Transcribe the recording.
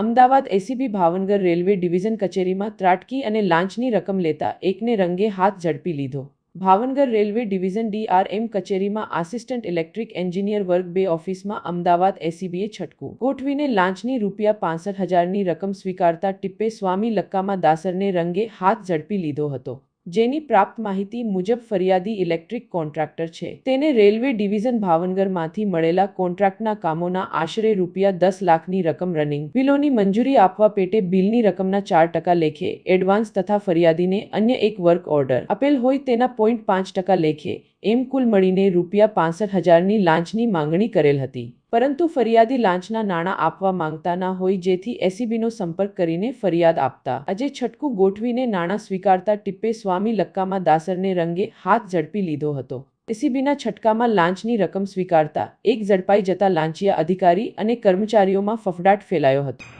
Ahmedabad ACB Bhavnagar railway division કચેરીમાં ત્રાટકી અને લાંચની રકમ લેતા એકને રંગે હાથ ઝડપી લીધો. ભાવનગર રેલવે ડિવિઝન ડીઆરએમ કચેરીમાં આસિસ્ટન્ટ ઇલેક્ટ્રિક એન્જિનિયર વર્ગ બે ઓફિસમાં અમદાવાદ એસીબીએ છટકું. ગોઠવીને લાંચની રૂપિયા પાંસઠ હજારની રકમ સ્વીકારતા ટિપ્પે સ્વામી લક્કામાં દાસરને રંગે હાથ ઝડપી લીધો હતો. જેની પ્રાપ્ત માહિતી મુજબ ફરિયાદી ઇલેક્ટ્રિક કોન્ટ્રાક્ટર છે. તેને રેલવે ડિવિઝન ભાવનગરમાંથી મળેલા કોન્ટ્રાક્ટના કામોના આશરે રૂપિયા દસ લાખની રકમ રનિંગ, બિલોની મંજૂરી આપવા પેટે બિલની રકમના ચાર ટકા લેખે, એડવાન્સ તથા ફરિયાદીને અન્ય એક વર્ક ઓર્ડર આપેલ હોય તેના પોઈન્ટ પાંચ ટકા લેખે એમ કુલ મળીને રૂપિયા પાંસઠ હજારની લાંચની માંગણી કરેલ હતી. પરંતુ ફરિયાદી લાંચના નાણાં આપવા માંગતા ના હોય જેથી એસીબીનો સંપર્ક કરીને ફરિયાદ આપતા. આજે છટકું ગોઠવીને નાણાં સ્વીકારતા ટિપ્પે સ્વામી લક્કામાં દાસરને રંગે હાથ ઝડપી લીધો હતો. એસીબીના છટકામાં લાંચની રકમ સ્વીકારતા એક ઝડપાઈ જતા લાંચિયા અધિકારી અને કર્મચારીઓમાં ફફડાટ ફેલાયો હતો.